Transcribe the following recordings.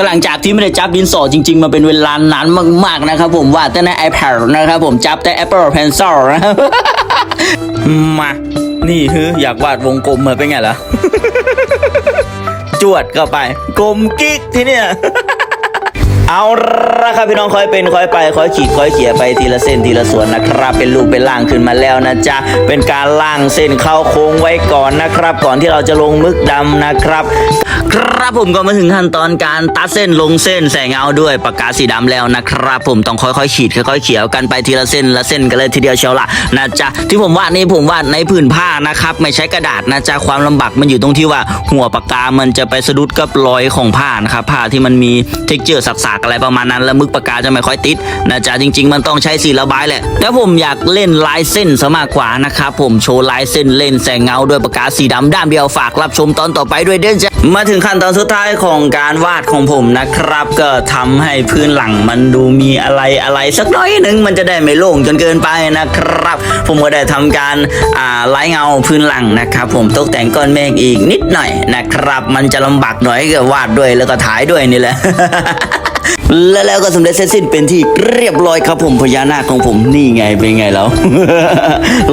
็หลังจากที่ไม่ได้จับดินสอจริง ๆ มาเป็นเวลานานมากๆนะครับผมวาดแต่ใน iPad นะครับผมจับแต่ Apple Pencil นะครับมา นี่คืออยากวาดวงกลมมาเป็นไงล่ะ จวดเข้าไป กลมกิ๊กที่เนี่ยเอาละครับพี่น้องคอยเป็นคอยไปคอยขีดคอยเขี่ยไปทีละเส้นทีละส่วนนะครับ เป็นรูปเป็นล่างขึ้นมาแล้วนะจ๊ะเป็นการล่างเส้นเข้าโค้งไว้ก่อนนะครับ ก่อนที่เราจะลงมึกดำนะครับ ครับผมก็มาถึงขั้นตอนการตัดเส้นลงเส้นแสงเงาด้วยปากกาสีดำแล้วนะครับผมต้องค่อยๆขีดค่อยๆเขียวกันไปทีละเส้นละเส้นกันเลยทีเดียวเชียวละนะจ๊ะที่ผมวาดนี่ผมวาดในผืนผ้านะครับไม่ใช้กระดาษนะจ๊ะความลำบากมันอยู่ตรงที่ว่าหัวปากกามันจะไปสะดุดกับรอยของผ้านะครับผ้าที่มันมีเท็กเจอร์สักๆอะไรประมาณนั้นแล้วมึกปากกาจะไม่ค่อยติดนะจ๊ะจริง ๆ มันต้องใช้สีระบายแหละแล้วผมอยากเล่นลายเส้นซะมากกว่านะครับผมโชว์ลายเส้นเล่นแสงเงาด้วยปากกาสีดำด้านเดียวฝากรับชมตอนต่อไปด้วยเด้อจ้ะมาถึงขั้นตอนสุดท้ายของการวาดของผมนะครับ ก็ทำให้พื้นหลังมันดูมีอะไรอะไรสักน้อยหนึ่งมันจะได้ไม่โล่งจนเกินไปนะครับ ผมก็ได้ทำการอ่าไล่เงาพื้นหลังนะครับ ผมตกแต่งก้อนเมฆอีกนิดหน่อยนะครับ มันจะลำบากหน่อยก็วาดด้วยแล้วก็ถ่ายด้วยนี่แหละ และแล้วก็สำเร็จเสร็จสิ้นเป็นที่เรียบร้อยครับผมพญานาคของผมนี่ไงเป็นไงแล้ว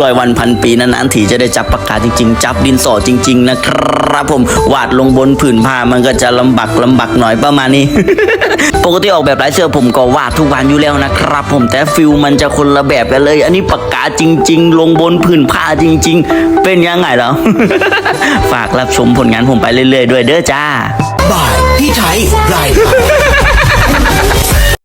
ร้อยวันพันปีนานๆทีจะได้จับปากกาจริง ๆ จับดินสอจริง ๆ นะครับผมวาดลงบนผืนผ้ามันก็จะลำบากลำบากหน่อยประมาณนี้ ปกติออกแบบลายเสื้อผมก็วาดทุกวันอยู่แล้วนะครับ ผมแต่ฟิลมันจะคนละแบบกันเลย อันนี้ปากกาจริง ๆ ลงบนผืนผ้าจริง ๆ เป็นยังไงแล้วฝากรับชมผลงานผมไปเรื่อยๆด้วยเด้อจ้าบ่ายพี่ไทยไร